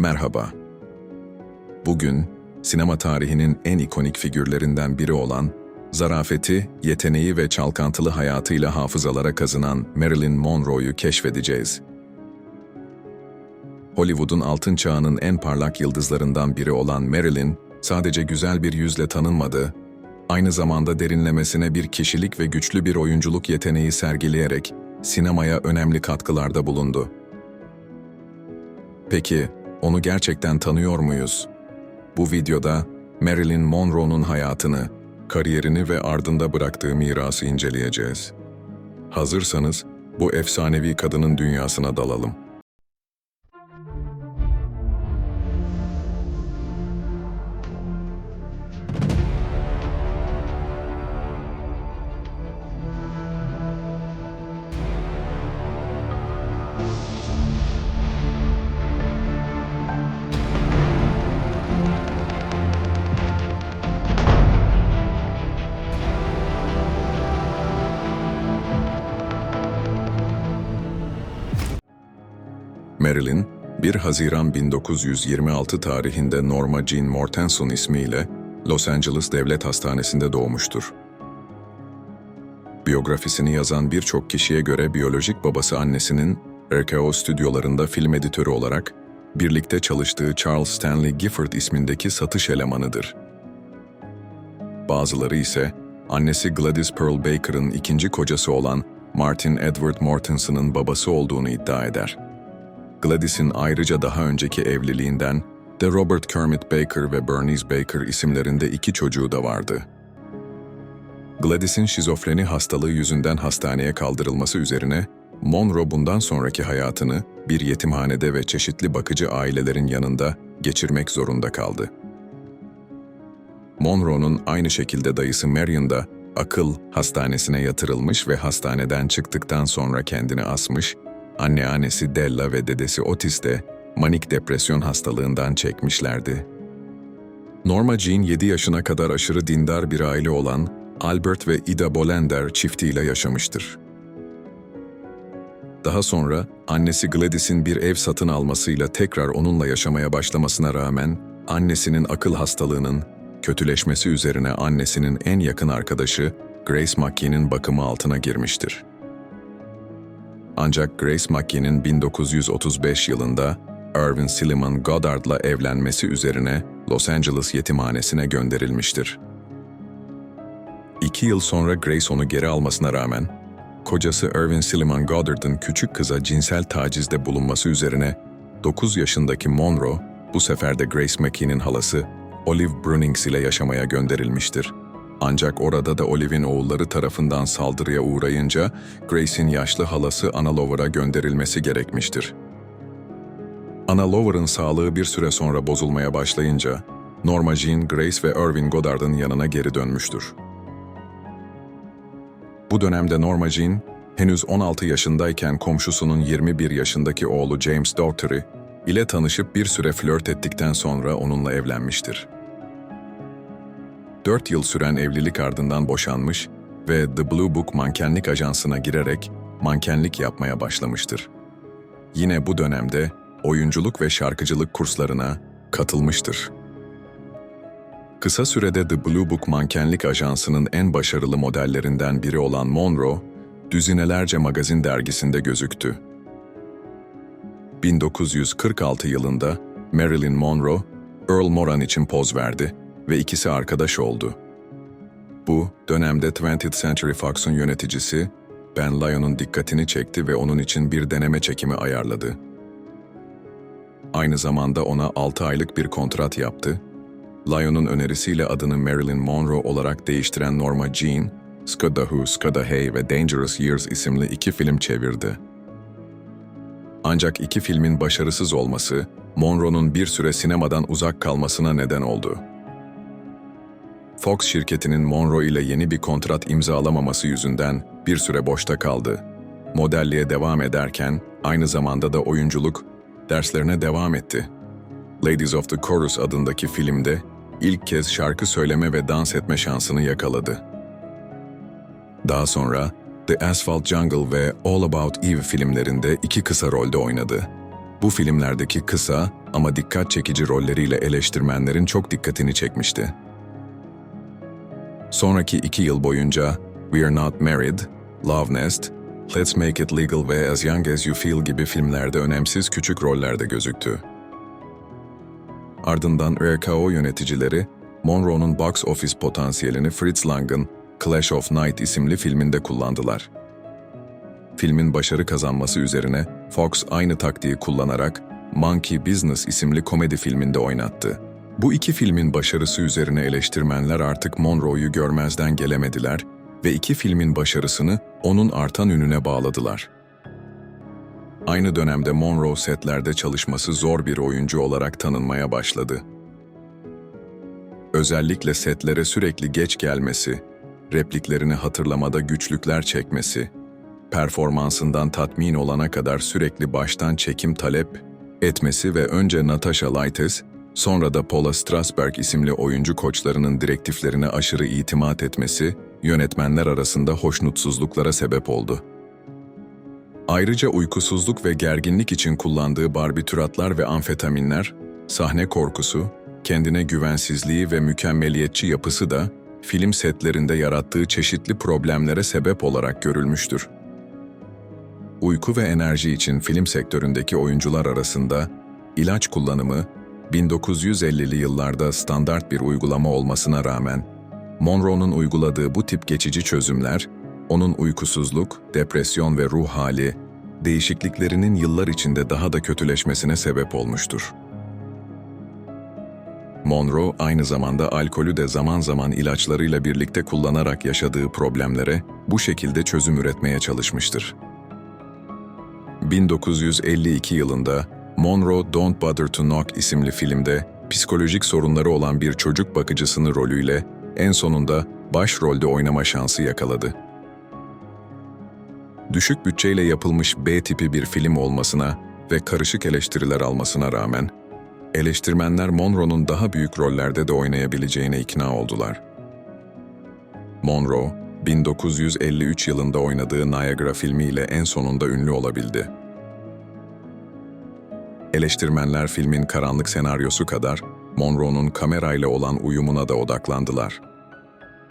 Merhaba. Bugün sinema tarihinin en ikonik figürlerinden biri olan, zarafeti, yeteneği ve çalkantılı hayatıyla hafızalara kazınan Marilyn Monroe'yu keşfedeceğiz. Hollywood'un altın çağının en parlak yıldızlarından biri olan Marilyn, sadece güzel bir yüzle tanınmadı, aynı zamanda derinlemesine bir kişilik ve güçlü bir oyunculuk yeteneği sergileyerek sinemaya önemli katkılarda bulundu. Peki, onu gerçekten tanıyor muyuz? Bu videoda Marilyn Monroe'nun hayatını, kariyerini ve ardında bıraktığı mirası inceleyeceğiz. Hazırsanız bu efsanevi kadının dünyasına dalalım. Marilyn, 1 Haziran 1926 tarihinde Norma Jean Mortenson ismiyle Los Angeles Devlet Hastanesi'nde doğmuştur. Biyografisini yazan birçok kişiye göre biyolojik babası annesinin RKO stüdyolarında film editörü olarak birlikte çalıştığı Charles Stanley Gifford ismindeki satış elemanıdır. Bazıları ise annesi Gladys Pearl Baker'ın ikinci kocası olan Martin Edward Mortenson'ın babası olduğunu iddia eder. Gladys'in ayrıca daha önceki evliliğinden de Robert Kermit Baker ve Bernice Baker isimlerinde iki çocuğu da vardı. Gladys'in şizofreni hastalığı yüzünden hastaneye kaldırılması üzerine Monroe bundan sonraki hayatını bir yetimhanede ve çeşitli bakıcı ailelerin yanında geçirmek zorunda kaldı. Monroe'nun aynı şekilde dayısı Marion da akıl hastanesine yatırılmış ve hastaneden çıktıktan sonra kendini asmış, anneannesi Della ve dedesi Otis de manik depresyon hastalığından çekmişlerdi. Norma Jean 7 yaşına kadar aşırı dindar bir aile olan Albert ve Ida Bolender çiftiyle yaşamıştır. Daha sonra annesi Gladys'in bir ev satın almasıyla tekrar onunla yaşamaya başlamasına rağmen annesinin akıl hastalığının kötüleşmesi üzerine annesinin en yakın arkadaşı Grace McKee'nin bakımı altına girmiştir. Ancak Grace McKee'nin 1935 yılında Irvin Silliman Goddard'la evlenmesi üzerine Los Angeles yetimhanesine gönderilmiştir. İki yıl sonra Grace onu geri almasına rağmen, kocası Irvin Silliman Goddard'ın küçük kıza cinsel tacizde bulunması üzerine 9 yaşındaki Monroe, bu sefer de Grace McKee'nin halası Olive Brunings ile yaşamaya gönderilmiştir. Ancak orada da Olive'in oğulları tarafından saldırıya uğrayınca Grace'in yaşlı halası Anna Lover'a gönderilmesi gerekmiştir. Anna Lover'ın sağlığı bir süre sonra bozulmaya başlayınca Norma Jean, Grace ve Irving Goddard'ın yanına geri dönmüştür. Bu dönemde Norma Jean, henüz 16 yaşındayken komşusunun 21 yaşındaki oğlu James Daugherty ile tanışıp bir süre flört ettikten sonra onunla evlenmiştir. 4 yıl süren evlilik ardından boşanmış ve The Blue Book mankenlik ajansına girerek mankenlik yapmaya başlamıştır. Yine bu dönemde oyunculuk ve şarkıcılık kurslarına katılmıştır. Kısa sürede The Blue Book mankenlik ajansının en başarılı modellerinden biri olan Monroe, düzinelerce magazin dergisinde gözüktü. 1946 yılında Marilyn Monroe, Earl Moran için poz verdi ve ikisi arkadaş oldu. Bu, dönemde 20th Century Fox'un yöneticisi Ben Lyon'un dikkatini çekti ve onun için bir deneme çekimi ayarladı. Aynı zamanda ona 6 aylık bir kontrat yaptı. Lyon'un önerisiyle adını Marilyn Monroe olarak değiştiren Norma Jean, Scudda Who, Scudda Hey ve Dangerous Years isimli iki film çevirdi. Ancak iki filmin başarısız olması, Monroe'nun bir süre sinemadan uzak kalmasına neden oldu. Fox şirketinin Monroe ile yeni bir kontrat imzalamaması yüzünden bir süre boşta kaldı. Modelliğe devam ederken aynı zamanda da oyunculuk derslerine devam etti. Ladies of the Chorus adındaki filmde ilk kez şarkı söyleme ve dans etme şansını yakaladı. Daha sonra The Asphalt Jungle ve All About Eve filmlerinde iki kısa rolde oynadı. Bu filmlerdeki kısa ama dikkat çekici rolleriyle eleştirmenlerin çok dikkatini çekmişti. Sonraki iki yıl boyunca We Are Not Married, Love Nest, Let's Make It Legal ve As Young As You Feel gibi filmlerde önemsiz küçük rollerde gözüktü. Ardından RKO yöneticileri, Monroe'nun box office potansiyelini Fritz Lang'ın Clash of Night isimli filminde kullandılar. Filmin başarı kazanması üzerine Fox aynı taktiği kullanarak Monkey Business isimli komedi filminde oynattı. Bu iki filmin başarısı üzerine eleştirmenler artık Monroe'yu görmezden gelemediler ve iki filmin başarısını onun artan ününe bağladılar. Aynı dönemde Monroe setlerde çalışması zor bir oyuncu olarak tanınmaya başladı. Özellikle setlere sürekli geç gelmesi, repliklerini hatırlamada güçlükler çekmesi, performansından tatmin olana kadar sürekli baştan çekim talep etmesi ve önce Natasha Lytes, sonra da Paula Strasberg isimli oyuncu koçlarının direktiflerine aşırı itimat etmesi, yönetmenler arasında hoşnutsuzluklara sebep oldu. Ayrıca uykusuzluk ve gerginlik için kullandığı barbituratlar ve amfetaminler, sahne korkusu, kendine güvensizliği ve mükemmeliyetçi yapısı da film setlerinde yarattığı çeşitli problemlere sebep olarak görülmüştür. Uyku ve enerji için film sektöründeki oyuncular arasında ilaç kullanımı 1950'li yıllarda standart bir uygulama olmasına rağmen Monroe'nun uyguladığı bu tip geçici çözümler onun uykusuzluk, depresyon ve ruh hali değişikliklerinin yıllar içinde daha da kötüleşmesine sebep olmuştur. Monroe aynı zamanda alkolü de zaman zaman ilaçlarıyla birlikte kullanarak yaşadığı problemlere bu şekilde çözüm üretmeye çalışmıştır. 1952 yılında Monroe Don't Bother to Knock isimli filmde psikolojik sorunları olan bir çocuk bakıcısını rolüyle en sonunda başrolde oynama şansı yakaladı. Düşük bütçeyle yapılmış B tipi bir film olmasına ve karışık eleştiriler almasına rağmen, eleştirmenler Monroe'nun daha büyük rollerde de oynayabileceğine ikna oldular. Monroe, 1953 yılında oynadığı Niagara filmiyle en sonunda ünlü olabildi. Eleştirmenler filmin karanlık senaryosu kadar Monroe'nun kamerayla olan uyumuna da odaklandılar.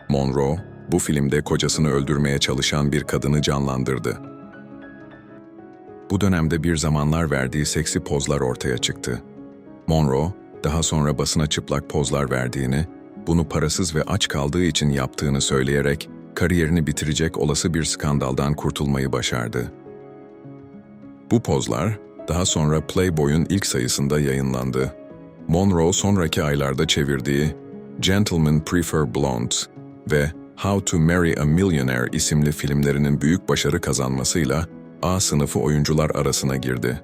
Monroe, bu filmde kocasını öldürmeye çalışan bir kadını canlandırdı. Bu dönemde bir zamanlar verdiği seksi pozlar ortaya çıktı. Monroe, daha sonra basına çıplak pozlar verdiğini, bunu parasız ve aç kaldığı için yaptığını söyleyerek kariyerini bitirecek olası bir skandaldan kurtulmayı başardı. Bu pozlar daha sonra Playboy'un ilk sayısında yayınlandı. Monroe sonraki aylarda çevirdiği Gentlemen Prefer Blondes ve How to Marry a Millionaire isimli filmlerinin büyük başarı kazanmasıyla A sınıfı oyuncular arasına girdi.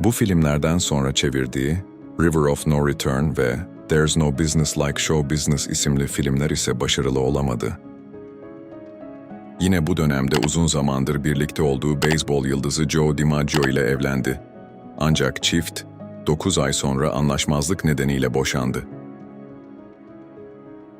Bu filmlerden sonra çevirdiği River of No Return ve There's No Business Like Show Business isimli filmler ise başarılı olamadı. Yine bu dönemde uzun zamandır birlikte olduğu beyzbol yıldızı Joe DiMaggio ile evlendi. Ancak çift 9 ay sonra anlaşmazlık nedeniyle boşandı.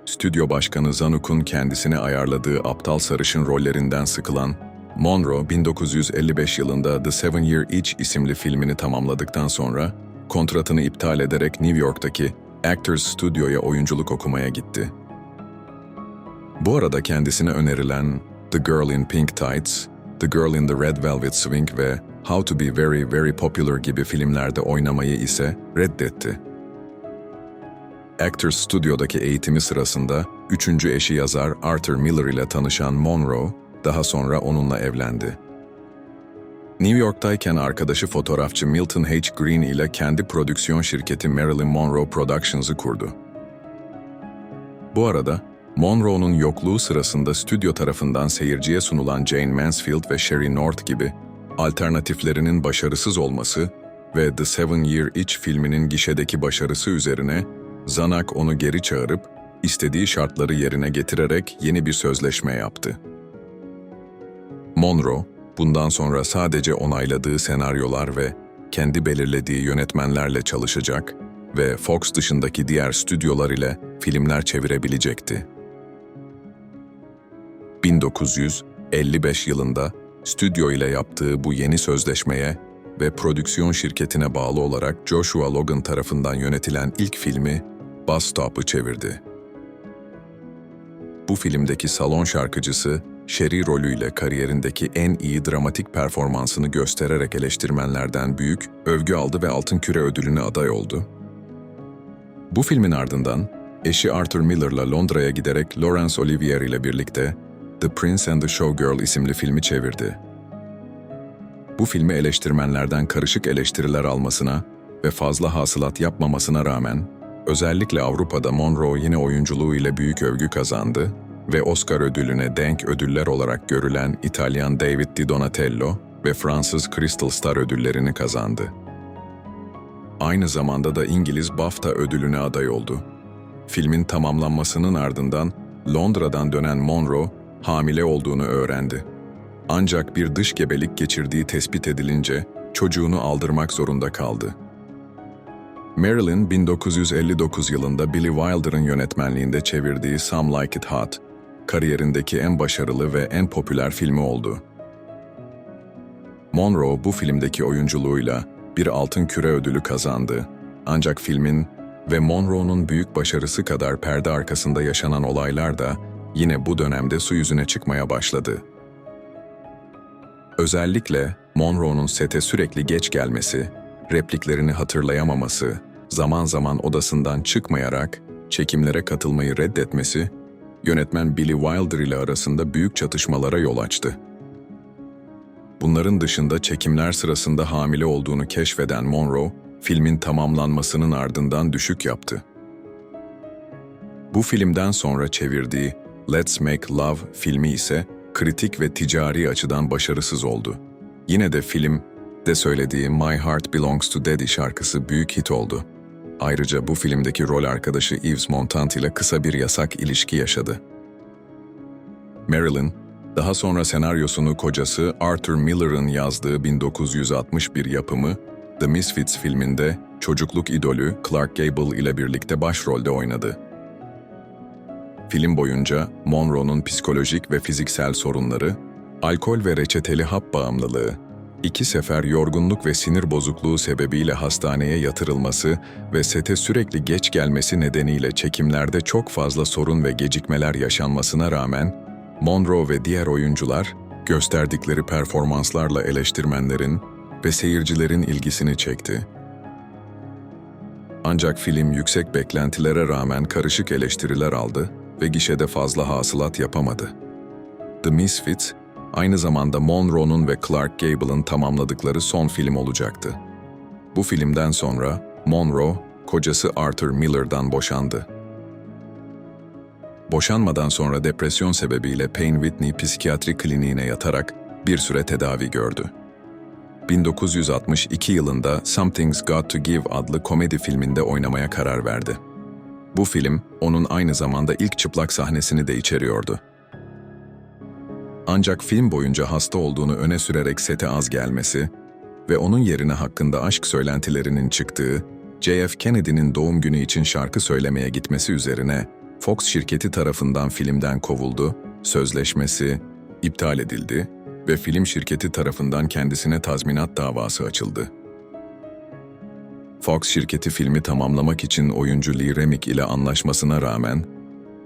Stüdyo başkanı Zanuk'un kendisine ayarladığı aptal sarışın rollerinden sıkılan Monroe 1955 yılında The Seven Year Itch isimli filmini tamamladıktan sonra kontratını iptal ederek New York'taki Actors Studio'ya oyunculuk okumaya gitti. Bu arada kendisine önerilen The Girl in Pink Tights, The Girl in the Red Velvet Swing ve How to Be Very Very Popular gibi filmlerde oynamayı ise reddetti. Actors Studio'daki eğitimi sırasında üçüncü eşi yazar Arthur Miller ile tanışan Monroe, daha sonra onunla evlendi. New York'tayken arkadaşı fotoğrafçı Milton H. Green ile kendi prodüksiyon şirketi Marilyn Monroe Productions'ı kurdu. Bu arada Monroe'nun yokluğu sırasında stüdyo tarafından seyirciye sunulan Jane Mansfield ve Sherry North gibi alternatiflerinin başarısız olması ve The Seven Year Itch filminin gişedeki başarısı üzerine Zanuck onu geri çağırıp istediği şartları yerine getirerek yeni bir sözleşme yaptı. Monroe, bundan sonra sadece onayladığı senaryolar ve kendi belirlediği yönetmenlerle çalışacak ve Fox dışındaki diğer stüdyolar ile filmler çevirebilecekti. 1955 yılında stüdyo ile yaptığı bu yeni sözleşmeye ve prodüksiyon şirketine bağlı olarak Joshua Logan tarafından yönetilen ilk filmi Bus Stop'ı çevirdi. Bu filmdeki salon şarkıcısı, Sherry rolüyle kariyerindeki en iyi dramatik performansını göstererek eleştirmenlerden büyük övgü aldı ve Altın Küre ödülüne aday oldu. Bu filmin ardından eşi Arthur Miller'la Londra'ya giderek Laurence Olivier ile birlikte The Prince and the Showgirl isimli filmi çevirdi. Bu filmi eleştirmenlerden karışık eleştiriler almasına ve fazla hasılat yapmamasına rağmen özellikle Avrupa'da Monroe yine oyunculuğu ile büyük övgü kazandı ve Oscar ödülüne denk ödüller olarak görülen İtalyan David Di Donatello ve Fransız Crystal Star ödüllerini kazandı. Aynı zamanda da İngiliz BAFTA ödülüne aday oldu. Filmin tamamlanmasının ardından Londra'dan dönen Monroe hamile olduğunu öğrendi. Ancak bir dış gebelik geçirdiği tespit edilince çocuğunu aldırmak zorunda kaldı. Marilyn 1959 yılında Billy Wilder'ın yönetmenliğinde çevirdiği Some Like It Hot, kariyerindeki en başarılı ve en popüler filmi oldu. Monroe bu filmdeki oyunculuğuyla bir altın küre ödülü kazandı. Ancak filmin ve Monroe'nun büyük başarısı kadar perde arkasında yaşanan olaylar da yine bu dönemde su yüzüne çıkmaya başladı. Özellikle Monroe'nun sete sürekli geç gelmesi, repliklerini hatırlayamaması, zaman zaman odasından çıkmayarak çekimlere katılmayı reddetmesi, yönetmen Billy Wilder ile arasında büyük çatışmalara yol açtı. Bunların dışında çekimler sırasında hamile olduğunu keşfeden Monroe, filmin tamamlanmasının ardından düşük yaptı. Bu filmden sonra çevirdiği Let's Make Love filmi ise kritik ve ticari açıdan başarısız oldu. Yine de film de söylediği My Heart Belongs to Daddy şarkısı büyük hit oldu. Ayrıca bu filmdeki rol arkadaşı Yves Montand ile kısa bir yasak ilişki yaşadı. Marilyn, daha sonra senaryosunu kocası Arthur Miller'ın yazdığı 1961 yapımı The Misfits filminde çocukluk idolü Clark Gable ile birlikte başrolde oynadı. Film boyunca Monroe'nun psikolojik ve fiziksel sorunları, alkol ve reçeteli hap bağımlılığı, iki sefer yorgunluk ve sinir bozukluğu sebebiyle hastaneye yatırılması ve sete sürekli geç gelmesi nedeniyle çekimlerde çok fazla sorun ve gecikmeler yaşanmasına rağmen, Monroe ve diğer oyuncular, gösterdikleri performanslarla eleştirmenlerin ve seyircilerin ilgisini çekti. Ancak film yüksek beklentilere rağmen karışık eleştiriler aldı ve gişede fazla hasılat yapamadı. The Misfits, aynı zamanda Monroe'nun ve Clark Gable'ın tamamladıkları son film olacaktı. Bu filmden sonra Monroe, kocası Arthur Miller'dan boşandı. Boşanmadan sonra depresyon sebebiyle Payne Whitney psikiyatri kliniğine yatarak bir süre tedavi gördü. 1962 yılında Something's Got to Give adlı komedi filminde oynamaya karar verdi. Bu film, onun aynı zamanda ilk çıplak sahnesini de içeriyordu. Ancak film boyunca hasta olduğunu öne sürerek sete az gelmesi ve onun yerine hakkında aşk söylentilerinin çıktığı, JF Kennedy'nin doğum günü için şarkı söylemeye gitmesi üzerine Fox şirketi tarafından filmden kovuldu, sözleşmesi iptal edildi ve film şirketi tarafından kendisine tazminat davası açıldı. Fox şirketi filmi tamamlamak için oyuncu Lee Remick ile anlaşmasına rağmen,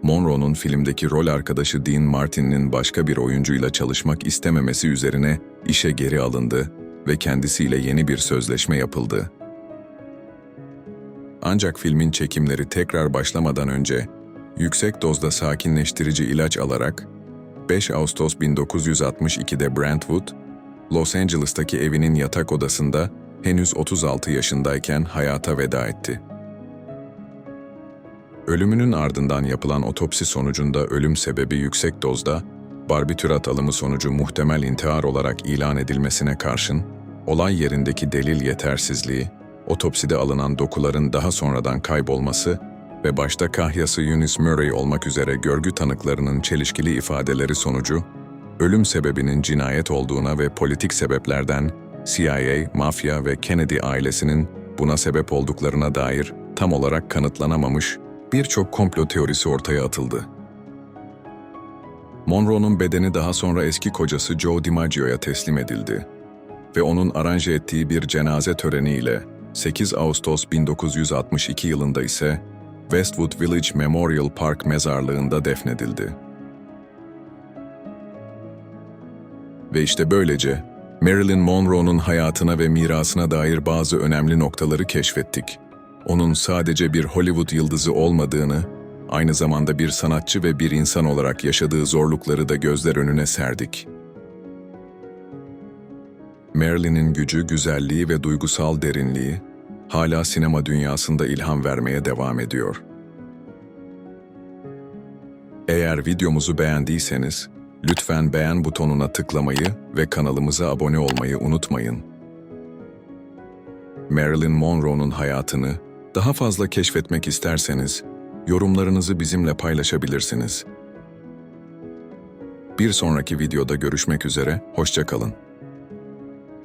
Monroe'nun filmdeki rol arkadaşı Dean Martin'in başka bir oyuncuyla çalışmak istememesi üzerine işe geri alındı ve kendisiyle yeni bir sözleşme yapıldı. Ancak filmin çekimleri tekrar başlamadan önce yüksek dozda sakinleştirici ilaç alarak 5 Ağustos 1962'de Brentwood, Los Angeles'taki evinin yatak odasında henüz 36 yaşındayken hayata veda etti. Ölümünün ardından yapılan otopsi sonucunda ölüm sebebi yüksek dozda barbitürat alımı sonucu muhtemel intihar olarak ilan edilmesine karşın, olay yerindeki delil yetersizliği, otopside alınan dokuların daha sonradan kaybolması ve başta kahyası Eunice Murray olmak üzere görgü tanıklarının çelişkili ifadeleri sonucu, ölüm sebebinin cinayet olduğuna ve politik sebeplerden CIA, mafya ve Kennedy ailesinin buna sebep olduklarına dair tam olarak kanıtlanamamış birçok komplo teorisi ortaya atıldı. Monroe'nun bedeni daha sonra eski kocası Joe DiMaggio'ya teslim edildi. ve onun aranje ettiği bir cenaze töreniyle 8 Ağustos 1962 yılında ise Westwood Village Memorial Park mezarlığında defnedildi. Ve işte böylece Marilyn Monroe'nun hayatına ve mirasına dair bazı önemli noktaları keşfettik. Onun sadece bir Hollywood yıldızı olmadığını, aynı zamanda bir sanatçı ve bir insan olarak yaşadığı zorlukları da gözler önüne serdik. Marilyn'in gücü, güzelliği ve duygusal derinliği hala sinema dünyasında ilham vermeye devam ediyor. Eğer videomuzu beğendiyseniz, lütfen beğen butonuna tıklamayı ve kanalımıza abone olmayı unutmayın. Marilyn Monroe'nun hayatını daha fazla keşfetmek isterseniz, yorumlarınızı bizimle paylaşabilirsiniz. Bir sonraki videoda görüşmek üzere, hoşça kalın.